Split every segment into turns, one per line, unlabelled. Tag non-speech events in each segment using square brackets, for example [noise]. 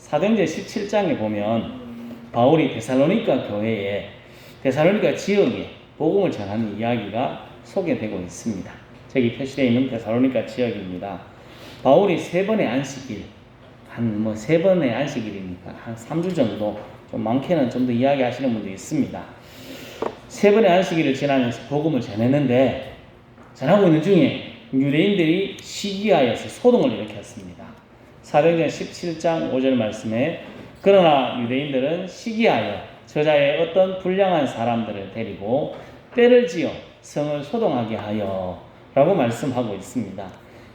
사도행전 17장에 보면 바울이 데살로니가 교회에 데살로니가 지역에 복음을 전하는 이야기가 소개되고 있습니다. 저기 표시되어 있는 데살로니가 지역입니다. 바울이 세 번의 안식일, 한 뭐 세 번의 안식일이니까 한 3주 정도, 좀 많게는 좀 더 이야기하시는 분도 있습니다. 세 번의 안식일을 지나면서 복음을 전했는데 전하고 있는 중에 유대인들이 시기하여서 소동을 일으켰습니다. 사도행전 17장 5절 말씀에 그러나 유대인들은 시기하여 저자의 어떤 불량한 사람들을 데리고 때를 지어 성을 소동하게 하여 라고 말씀하고 있습니다.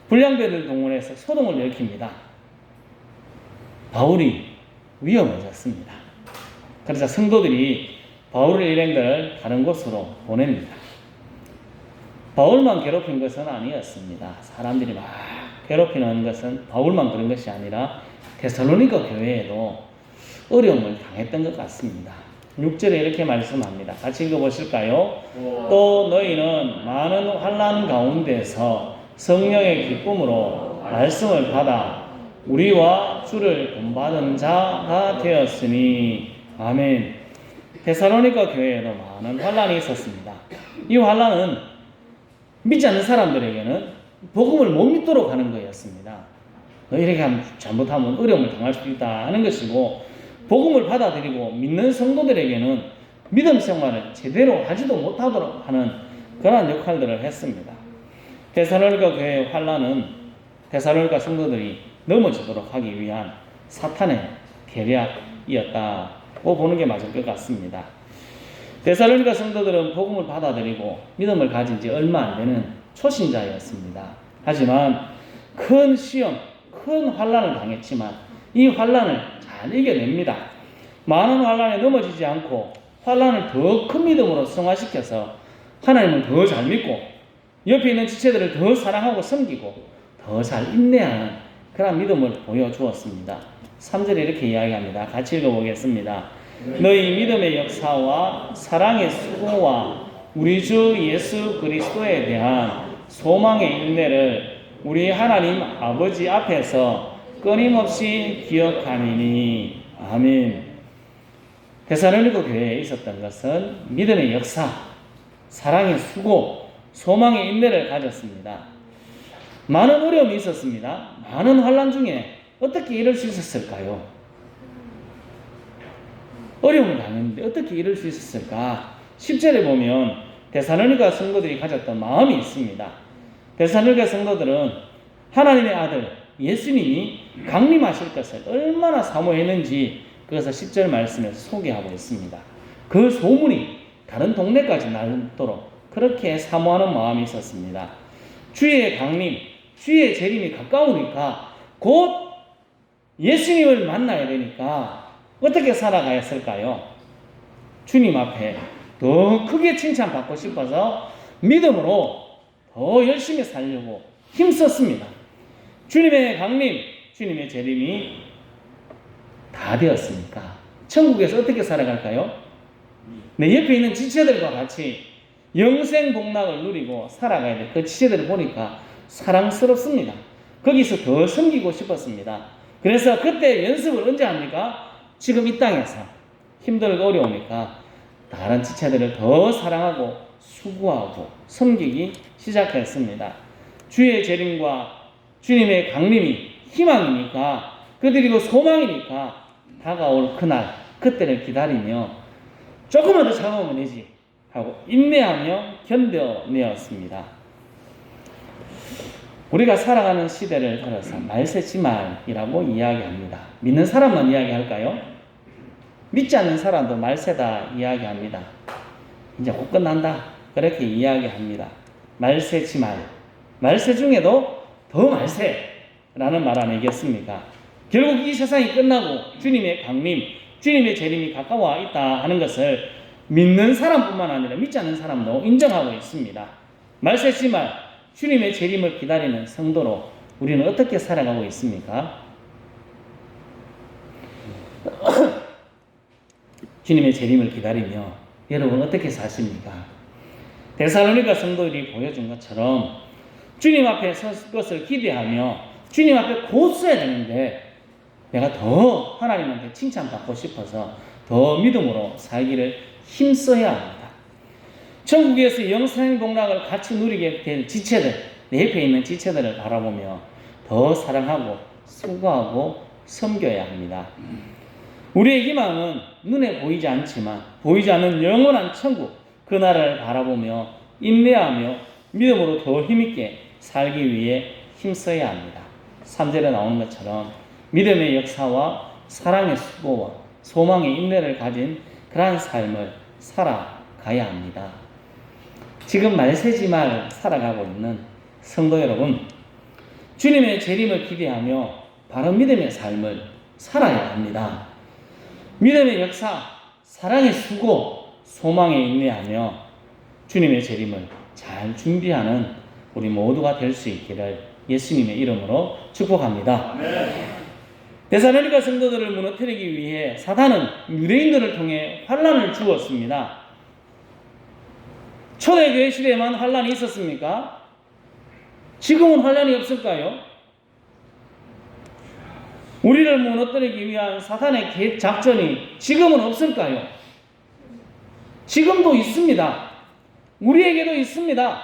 불량배들 동원해서 소동을 일으킵니다. 바울이 위험해졌습니다. 그래서 성도들이 바울의 일행들을 다른 곳으로 보냅니다. 바울만 괴롭힌 것은 아니었습니다. 사람들이 막 괴롭히는 것은 바울만 그런 것이 아니라 데살로니가 교회에도 어려움을 당했던 것 같습니다. 6절에 이렇게 말씀합니다. 같이 읽어보실까요? 또 너희는 많은 환란 가운데서 성령의 기쁨으로 말씀을 받아 우리와 주를 본받은 자가 되었으니 아멘. 데살로니가 교회에도 많은 환란이 있었습니다. 이 환란은 믿지 않는 사람들에게는 복음을 못 믿도록 하는 거였습니다. 너 이렇게 하면 잘못하면 어려움을 당할 수 있다 하는 것이고 복음을 받아들이고 믿는 성도들에게는 믿음 생활을 제대로 하지도 못하도록 하는 그러한 역할들을 했습니다. 데살로니가 교회의 환란은 데살로니가 성도들이 넘어지도록 하기 위한 사탄의 계략이었다고 보는 게 맞을 것 같습니다. 데살로니가 성도들은 복음을 받아들이고 믿음을 가진 지 얼마 안 되는 초신자였습니다. 하지만 큰 시험, 큰 환란을 당했지만 이 환란을 잘 이겨냅니다. 많은 환란에 넘어지지 않고 환란을 더 큰 믿음으로 승화시켜서 하나님을 더 잘 믿고 옆에 있는 지체들을 더 사랑하고 섬기고 더 잘 인내하는 그런 믿음을 보여주었습니다. 3절에 이렇게 이야기합니다. 같이 읽어보겠습니다. 너희 믿음의 역사와 사랑의 수고와 우리 주 예수 그리스도에 대한 소망의 인내를 우리 하나님 아버지 앞에서 끊임없이 기억하니니 아멘. 데살로니가 교회에 있었던 것은 믿음의 역사, 사랑의 수고, 소망의 인내를 가졌습니다. 많은 어려움이 있었습니다. 많은 환란 중에 어떻게 이럴 수 있었을까요? 어려움을 당했는데 어떻게 이럴 수 있었을까? 10절에 보면 데살로니가 성도들이 가졌던 마음이 있습니다. 데살로니가 성도들은 하나님의 아들 예수님이 강림하실 것을 얼마나 사모했는지 그것을 10절 말씀에서 소개하고 있습니다. 그 소문이 다른 동네까지 날도록 그렇게 사모하는 마음이 있었습니다. 주의 강림, 주의 재림이 가까우니까 곧 예수님을 만나야 되니까 어떻게 살아가야 했을까요? 주님 앞에 더 크게 칭찬받고 싶어서 믿음으로 더 열심히 살려고 힘썼습니다. 주님의 강림, 주님의 재림이 다 되었으니까 천국에서 어떻게 살아갈까요? 내 옆에 있는 지체들과 같이 영생 복락을 누리고 살아가야 돼. 그 지체들을 보니까 사랑스럽습니다. 거기서 더 섬기고 싶었습니다. 그래서 그때 연습을 언제 합니까? 지금 이 땅에서 힘들고 어려우니까 다른 지체들을 더 사랑하고 수고하고 섬기기 시작했습니다. 주의 재림과 주님의 강림이 희망이니까 그들이고 소망이니까 다가올 그날 그때를 기다리며 조금만 더 참으면 되지 하고 인내하며 견뎌내었습니다. 우리가 살아가는 시대를 걸어서 말세지 말이라고 이야기합니다. 믿는 사람만 이야기할까요? 믿지 않는 사람도 말세다 이야기합니다. 이제 곧 끝난다. 그렇게 이야기합니다. 말세지말. 말세 중에도 더 말세라는 말 아니겠습니까? 결국 이 세상이 끝나고 주님의 강림, 주님의 재림이 가까워 있다 하는 것을 믿는 사람뿐만 아니라 믿지 않는 사람도 인정하고 있습니다. 말세지말, 주님의 재림을 기다리는 성도로 우리는 어떻게 살아가고 있습니까? [clears throat] 주님의 재림을 기다리며 여러분 어떻게 사십니까? 데살로니가 성도들이 보여준 것처럼 주님 앞에 설 것을 기대하며 주님 앞에 곧 서야 되는데 내가 더 하나님한테 칭찬받고 싶어서 더 믿음으로 살기를 힘써야 합니다. 천국에서 영생 동락을 같이 누리게 될 지체들, 내 옆에 있는 지체들을 바라보며 더 사랑하고 수고하고 섬겨야 합니다. 우리의 희망은 눈에 보이지 않지만 보이지 않는 영원한 천국 그 나라를 바라보며 인내하며 믿음으로 더 힘있게 살기 위해 힘써야 합니다. 3절에 나오는 것처럼 믿음의 역사와 사랑의 수고와 소망의 인내를 가진 그러한 삶을 살아가야 합니다. 지금 말세지 말 살아가고 있는 성도 여러분, 주님의 재림을 기대하며 바른 믿음의 삶을 살아야 합니다. 믿음의 역사, 사랑의 수고, 소망에 인내하며 주님의 재림을 잘 준비하는 우리 모두가 될 수 있기를 예수님의 이름으로 축복합니다. 데살로니가 성도들을 무너뜨리기 위해 사단은 유대인들을 통해 환란을 주었습니다. 초대교회 시대에만 환란이 있었습니까? 지금은 환란이 없을까요? 우리를 무너뜨리기 위한 사탄의 계- 작전이 지금은 없을까요? 지금도 있습니다. 우리에게도 있습니다.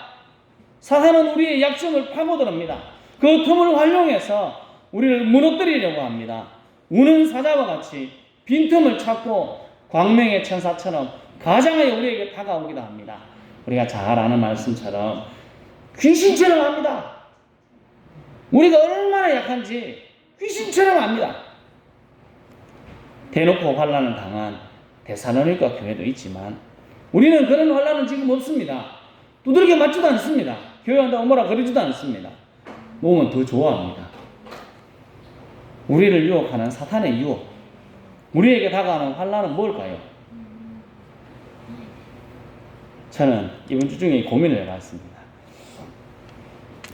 사탄은 우리의 약점을 파고들합니다. 그 틈을 활용해서 우리를 무너뜨리려고 합니다. 우는 사자와 같이 빈틈을 찾고 광명의 천사처럼 가장하여 우리에게 다가오기도 합니다. 우리가 잘 아는 말씀처럼 귀신처럼 합니다. 우리가 얼마나 약한지 귀신처럼 압니다. 대놓고 환란을 당한 데살로니가 교회도 있지만 우리는 그런 환란은 지금 없습니다. 두드리게 맞지도 않습니다. 교회 한다고 뭐라 그러지도 않습니다. 몸은 더 좋아합니다. 우리를 유혹하는 사탄의 유혹, 우리에게 다가오는 환란은 뭘까요? 저는 이번 주 중에 고민을 해봤습니다.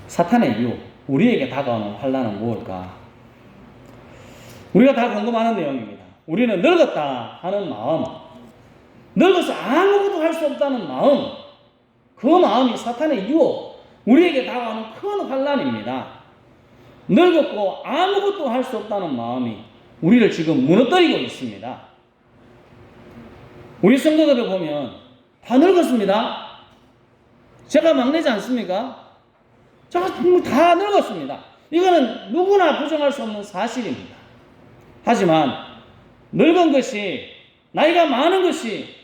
사탄의 유혹, 우리에게 다가오는 환란은 무엇일까? 우리가 다 궁금하는 내용입니다. 우리는 늙었다 하는 마음, 늙어서 아무것도 할 수 없다는 마음, 그 마음이 사탄의 유혹, 우리에게 다가오는 큰 환란입니다. 늙었고 아무것도 할 수 없다는 마음이 우리를 지금 무너뜨리고 있습니다. 우리 성도들을 보면 다 늙었습니다. 제가 막내지 않습니까? 제가 다 늙었습니다. 이거는 누구나 부정할 수 없는 사실입니다. 하지만 늙은 것이 나이가 많은 것이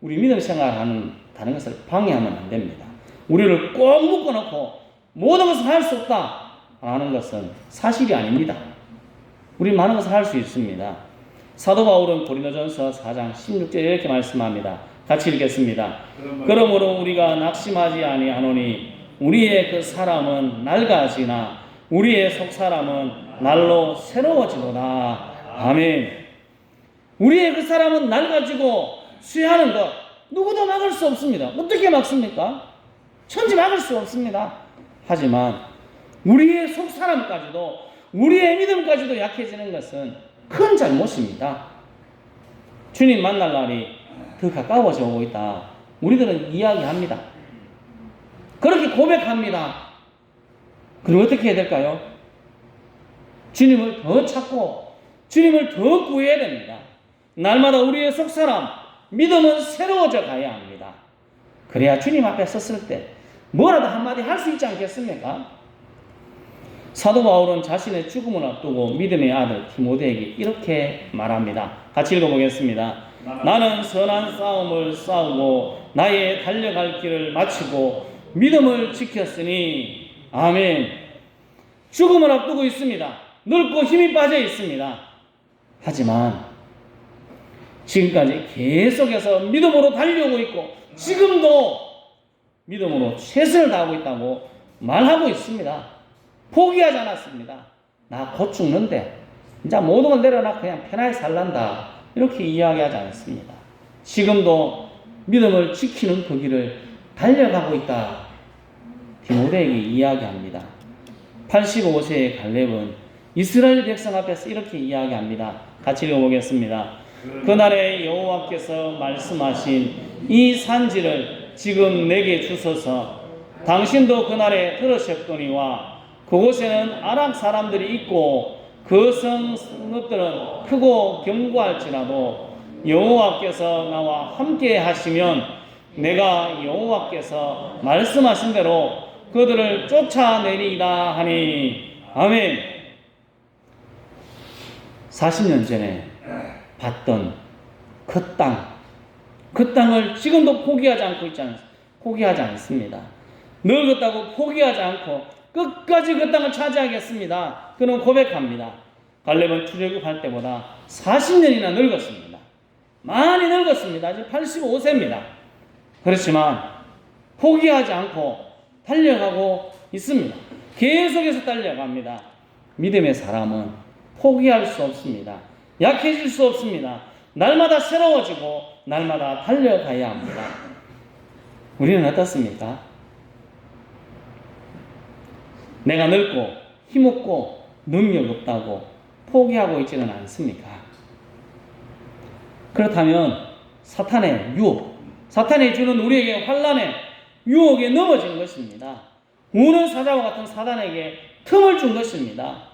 우리 믿음 생활하는 다른 것을 방해하면 안 됩니다. 우리를 꼭 묶어놓고 모든 것을 할 수 없다 하는 것은 사실이 아닙니다. 우리 많은 것을 할 수 있습니다. 사도 바울은 고린도전서 4장 16절에 이렇게 말씀합니다. 같이 읽겠습니다. 그러므로 우리가 낙심하지 아니하노니 우리의 그 사람은 낡아지나 우리의 속 사람은 날로 새로워지도다. 아멘. 우리의 그 사람은 낡아지고 쇠하는 것 누구도 막을 수 없습니다. 어떻게 막습니까? 천지 막을 수 없습니다. 하지만 우리의 속 사람까지도 우리의 믿음까지도 약해지는 것은 큰 잘못입니다. 주님 만날 날이 더 가까워져 오고 있다. 우리들은 이야기합니다. 그렇게 고백합니다. 그럼 어떻게 해야 될까요? 주님을 더 찾고 주님을 더 구해야 됩니다. 날마다 우리의 속사람, 믿음은 새로워져 가야 합니다. 그래야 주님 앞에 섰을 때 뭐라도 한마디 할 수 있지 않겠습니까? 사도 바울은 자신의 죽음을 앞두고 믿음의 아들 디모데에게 이렇게 말합니다. 같이 읽어보겠습니다. 나는 선한 싸움을 싸우고 나의 달려갈 길을 마치고 믿음을 지켰으니 아멘. 죽음을 앞두고 있습니다. 늙고 힘이 빠져 있습니다. 하지만 지금까지 계속해서 믿음으로 달려오고 있고 지금도 믿음으로 최선을 다하고 있다고 말하고 있습니다. 포기하지 않았습니다. 나 곧 죽는데 이제 모든 걸 내려놔 그냥 편하게 살란다. 이렇게 이야기하지 않습니다. 지금도 믿음을 지키는 그 길을 달려가고 있다. 디모데에게 이야기합니다. 85세의 갈렙은 이스라엘 백성 앞에서 이렇게 이야기합니다. 같이 읽어보겠습니다. 그날에 여호와께서 말씀하신 이 산지를 지금 내게 주소서. 당신도 그날에 들으셨거니와. 그곳에는 아락 사람들이 있고 그 성읍들은 크고 견고할지라도 여호와께서 나와 함께 하시면 내가 여호와께서 말씀하신 대로 그들을 쫓아내리이다 하니. 아멘. 40년 전에 봤던 그 땅, 그 땅을 지금도 포기하지 않고 있지 않, 포기하지 않습니다. 늙었다고 포기하지 않고 끝까지 그 땅을 차지하겠습니다. 그는 고백합니다. 갈렙은 출애굽할 때보다 40년이나 늙었습니다. 많이 늙었습니다. 이제 85세입니다. 그렇지만 포기하지 않고 달려가고 있습니다. 계속해서 달려갑니다. 믿음의 사람은 포기할 수 없습니다. 약해질 수 없습니다. 날마다 새로워지고 날마다 달려가야 합니다. 우리는 어떻습니까? 내가 늙고 힘없고 능력 없다고 포기하고 있지는 않습니까? 그렇다면 사탄의 유혹, 사탄이 주는 우리에게 환란의 유혹에 넘어진 것입니다. 우는 사자와 같은 사단에게 틈을 준 것입니다.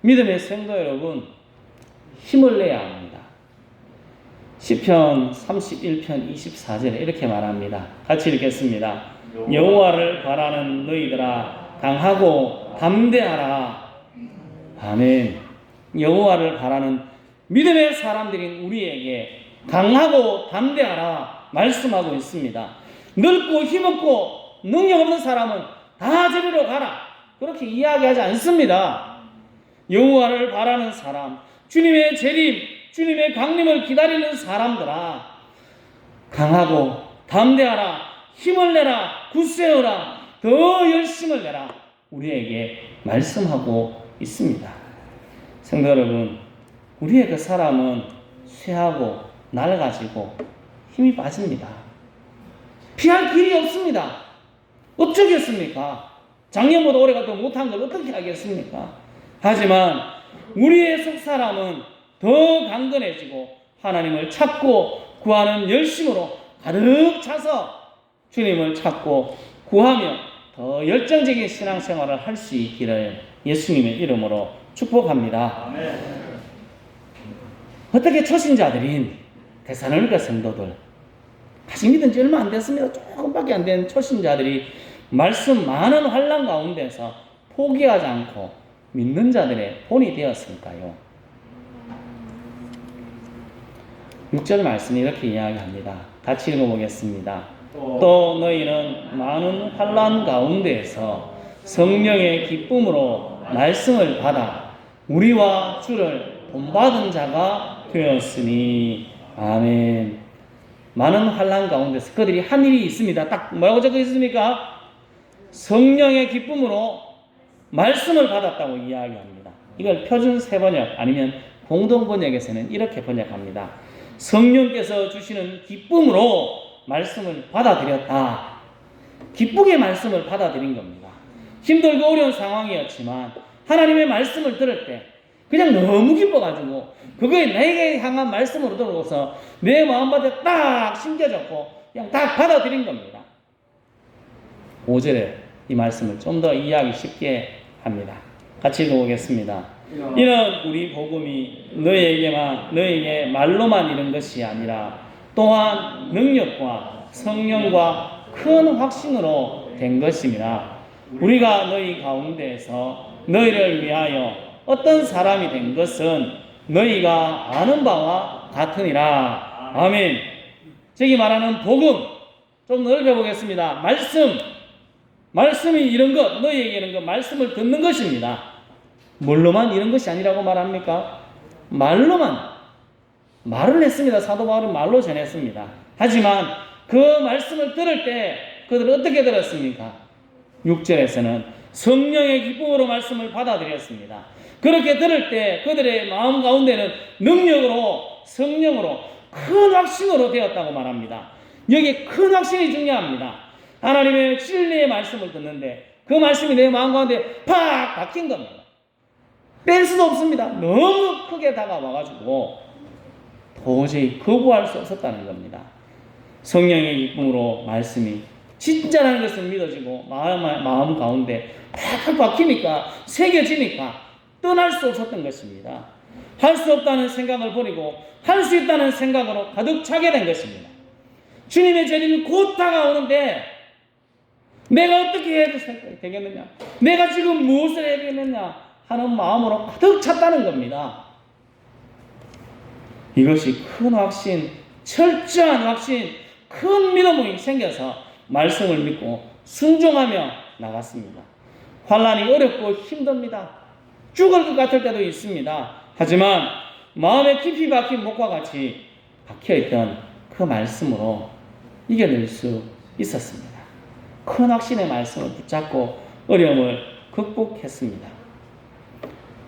믿음의 성도 여러분, 힘을 내야 합니다. 시편 31편 24절에 이렇게 말합니다. 같이 읽겠습니다. 여호와를 바라는 너희들아 강하고 담대하라. 아멘. 여호와를 바라는 믿음의 사람들인 우리에게 강하고 담대하라 말씀하고 있습니다. 늙고 힘없고 능력 없는 사람은 다 저리로 가라. 그렇게 이야기하지 않습니다. 여호와를 바라는 사람, 주님의 재림, 주님의 강림을 기다리는 사람들아, 강하고 담대하라, 힘을 내라, 굳세어라, 더 열심을 내라. 우리에게 말씀하고 있습니다. 성도 여러분, 우리의 그 사람은 쇠하고 낡아지고 힘이 빠집니다. 피할 길이 없습니다. 어쩌겠습니까? 작년보다 올해가 더 못한 걸 어떻게 하겠습니까? 하지만 우리의 속 사람은 더 강건해지고 하나님을 찾고 구하는 열심으로 가득 차서 주님을 찾고 구하며 더 열정적인 신앙생활을 할 수 있기를 예수님의 이름으로 축복합니다. 어떻게 초신자들인 대사로니까 성도들 아직 믿은 지 얼마 안 됐습니다. 조금밖에 안 된 초신자들이 말씀 많은 환란 가운데서 포기하지 않고 믿는 자들의 본이 되었을까요? 6절 말씀이 이렇게 이야기합니다. 같이 읽어보겠습니다. 또 너희는 많은 환란 가운데에서 성령의 기쁨으로 말씀을 받아 우리와 주를 본받은 자가 되었으니 아멘. 많은 환란 가운데서 그들이 한 일이 있습니다. 딱 뭐라고 적혀 있습니까? 성령의 기쁨으로 말씀을 받았다고 이야기합니다. 이걸 표준 세 번역 아니면 공동 번역에서는 이렇게 번역합니다. 성령께서 주시는 기쁨으로 말씀을 받아들였다. 기쁘게 말씀을 받아들인 겁니다. 힘들고 어려운 상황이었지만 하나님의 말씀을 들을 때 그냥 너무 기뻐가지고 그거에 내게 향한 말씀으로 들어오서 내 마음밭에 딱 심겨졌고 그냥 딱 받아들인 겁니다. 5절에 이 말씀을 좀 더 이해하기 쉽게 합니다. 같이 읽어보겠습니다. 이는 우리 복음이 너희에게만 너희에게 말로만 이른 것이 아니라 또한 능력과 성령과 큰 확신으로 된 것임이라. 우리가 너희 가운데에서 너희를 위하여 어떤 사람이 된 것은 너희가 아는 바와 같으니라. 아멘. 저기 말하는 복음 좀 넓혀 보겠습니다. 말씀 말씀이 이런 것 너희에게는 그 말씀을 듣는 것입니다 뭘로만 이런 것이 아니라고 말합니까? 말로만 말을 했습니다. 사도 바울은 말로 전했습니다. 하지만 그 말씀을 들을 때 그들은 어떻게 들었습니까? 6절에서는 성령의 기쁨으로 말씀을 받아들였습니다. 그렇게 들을 때 그들의 마음 가운데는 능력으로 성령으로 큰 확신으로 되었다고 말합니다. 여기 큰 확신이 중요합니다. 하나님의 진리의 말씀을 듣는데 그 말씀이 내 마음 가운데 팍 박힌 겁니다. 뺄 수도 없습니다. 너무 크게 다가와가지고 도저히 거부할 수 없었다는 겁니다. 성령의 기쁨으로 말씀이 진짜라는 것을 믿어지고 마음, 마음 가운데 팍 박히니까 새겨지니까 떠날 수 없었던 것입니다. 할 수 없다는 생각을 버리고 할 수 있다는 생각으로 가득 차게 된 것입니다. 주님의 재림이 곧 다가오는데 내가 어떻게 해야 되겠느냐? 내가 지금 무엇을 해야 되겠느냐? 하는 마음으로 가득 찼다는 겁니다. 이것이 큰 확신, 철저한 확신, 큰 믿음이 생겨서 말씀을 믿고 순종하며 나갔습니다. 환란이 어렵고 힘듭니다. 죽을 것 같을 때도 있습니다. 하지만 마음에 깊이 박힌 목과 같이 박혀있던 그 말씀으로 이겨낼 수 있었습니다. 큰 확신의 말씀을 붙잡고 어려움을 극복했습니다.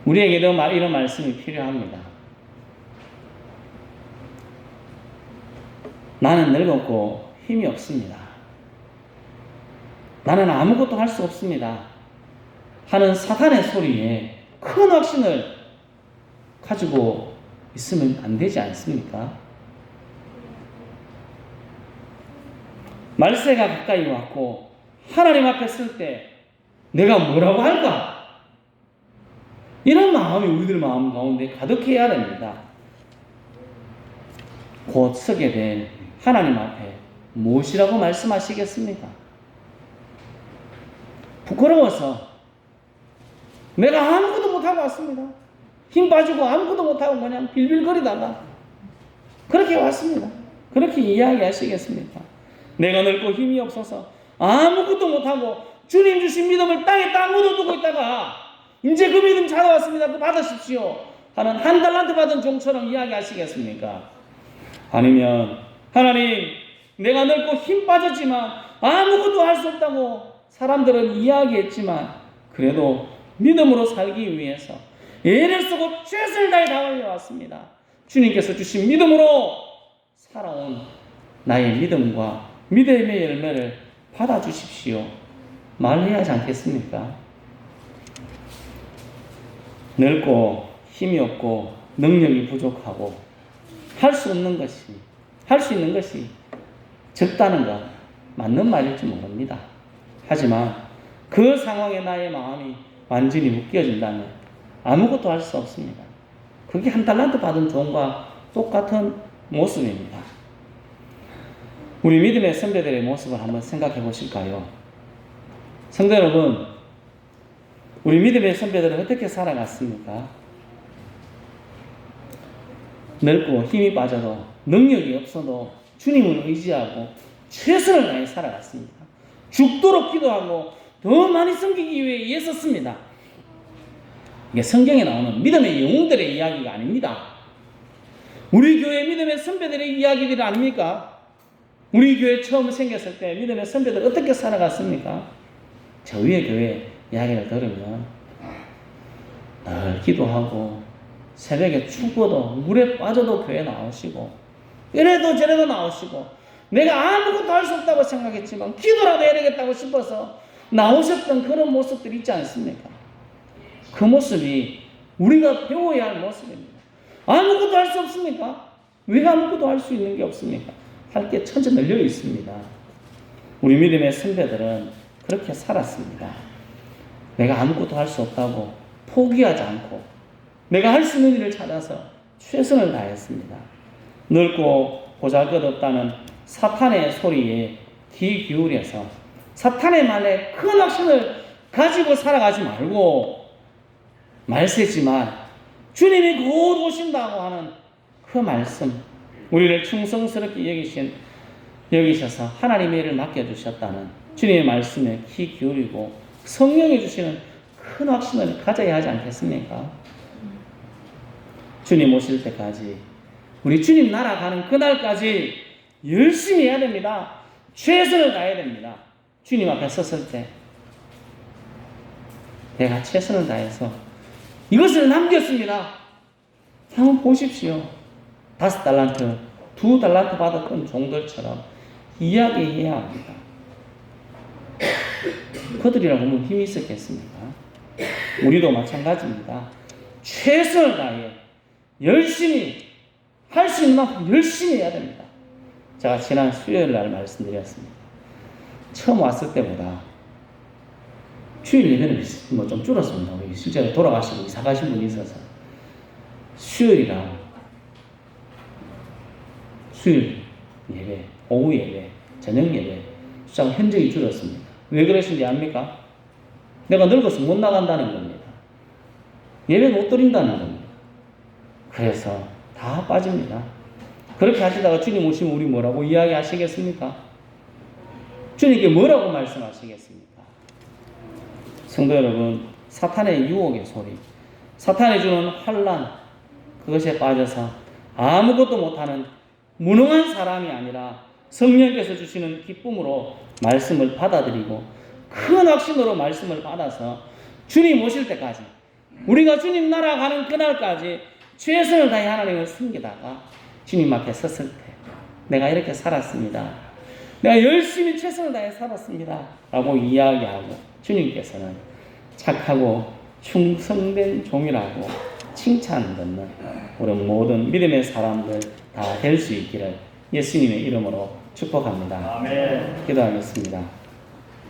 우리에게도 이런 말씀이 필요합니다. 나는 늙었고 힘이 없습니다. 나는 아무것도 할 수 없습니다. 하는 사탄의 소리에 큰 확신을 가지고 있으면 안 되지 않습니까? 말세가 가까이 왔고 하나님 앞에 쓸때 내가 뭐라고 할까? 이런 마음이 우리들 마음 가운데 가득해야 됩니다. 곧 서게 된 하나님 앞에 무엇이라고 말씀하시겠습니까? 부끄러워서 내가 아무것도 못하고 왔습니다. 힘 빠지고 아무것도 못하고 그냥 빌빌거리다가 그렇게 왔습니다. 그렇게 이야기하시겠습니까? 내가 늙고 힘이 없어서 아무것도 못하고 주님 주신 믿음을 땅에 딱 묻어두고 있다가 이제 그 믿음 찾아왔습니다. 그 받으십시오. 하는 한 달란트 받은 종처럼 이야기하시겠습니까? 아니면 하나님 내가 늙고 힘 빠졌지만 아무것도 할 수 없다고 사람들은 이야기했지만 그래도 믿음으로 살기 위해서 애를 쓰고 최선을 다해 달려왔습니다. 주님께서 주신 믿음으로 살아온 나의 믿음과 믿음의 열매를 받아주십시오. 말해야 하지 않겠습니까? 늙고 힘이 없고 능력이 부족하고 할 수 없는 것이 할 수 있는 것이 적다는 것 맞는 말일지 모릅니다. 하지만 그 상황에 나의 마음이 완전히 묶여진다면 아무것도 할 수 없습니다. 그게 한 달란트 받은 종과 똑같은 모습입니다. 우리 믿음의 선배들의 모습을 한번 생각해 보실까요? 성도 여러분, 우리 믿음의 선배들은 어떻게 살아갔습니까? 늙고 힘이 빠져도 능력이 없어도 주님을 의지하고 최선을 다해 살아갔습니다. 죽도록 기도하고 더 많이 섬기기 위해 애썼습니다. 이게 성경에 나오는 믿음의 영웅들의 이야기가 아닙니다. 우리 교회 믿음의 선배들의 이야기들이 아닙니까? 우리 교회 처음 생겼을 때 믿음의 선배들 어떻게 살아갔습니까? 저 위에 교회 이야기를 들으면 늘 기도하고 새벽에 죽어도 물에 빠져도 교회 나오시고 이래도 저래도 나오시고 내가 아무것도 할 수 없다고 생각했지만 기도라도 해야 되겠다고 싶어서 나오셨던 그런 모습들이 있지 않습니까? 그 모습이 우리가 배워야 할 모습입니다. 아무것도 할 수 없습니까? 왜 아무것도 할 수 있는 게 없습니까? 할게 천재 널려 있습니다. 우리 믿음의 선배들은 그렇게 살았습니다. 내가 아무것도 할 수 없다고 포기하지 않고 내가 할 수 있는 일을 찾아서 최선을 다했습니다. 늙고 보잘것없다는 사탄의 소리에 귀 기울여서 사탄의 말에 큰 확신을 가지고 살아가지 말고 말세지만 주님이 곧 오신다고 하는 그 말씀 우리를 충성스럽게 여기신 여기셔서 하나님의 일을 맡겨주셨다는 주님의 말씀에 귀 기울이고 성령이 주시는 큰 확신을 가져야 하지 않겠습니까? 주님 오실 때까지 우리 주님 나라 가는 그날까지 열심히 해야 됩니다. 최선을 다해야 됩니다. 주님 앞에 섰을 때 내가 최선을 다해서 이것을 남겼습니다. 한번 보십시오. 다섯 달란트, 두 달란트 받았던 종들처럼 이야기해야 합니다. 그들이라고 뭐 힘이 있었겠습니까? 우리도 마찬가지입니다. 최선을 다해 열심히 할 수 있는 만큼 열심히 해야 됩니다. 제가 지난 수요일 날 말씀드렸습니다. 처음 왔을 때보다 휴일 예배는 뭐 좀 줄었습니다. 실제로 돌아가시고 이사 가신 분이 있어서 수요일이랑 수요일 예배, 오후 예배, 저녁 예배 숫자가 현저히 줄었습니다. 왜 그러신지 압니까? 내가 늙어서 못 나간다는 겁니다. 예배 못 드린다는 겁니다. 그래서 다 빠집니다. 그렇게 하시다가 주님 오시면 우리 뭐라고 이야기하시겠습니까? 주님께 뭐라고 말씀하시겠습니까? 성도 여러분, 사탄의 유혹의 소리, 사탄이 주는 환란, 그것에 빠져서 아무것도 못하는 무능한 사람이 아니라 성령께서 주시는 기쁨으로 말씀을 받아들이고 큰 확신으로 말씀을 받아서 주님 오실 때까지 우리가 주님 나라 가는 그날까지 최선을 다해 하나님을 섬기다가 주님 앞에 섰을 때 내가 이렇게 살았습니다. 내가 열심히 최선을 다해 살았습니다. 라고 이야기하고 주님께서는 착하고 충성된 종이라고 칭찬 듣는 우리 모든 믿음의 사람들 다 될 수 있기를 예수님의 이름으로 축복합니다.
아멘.
기도하겠습니다.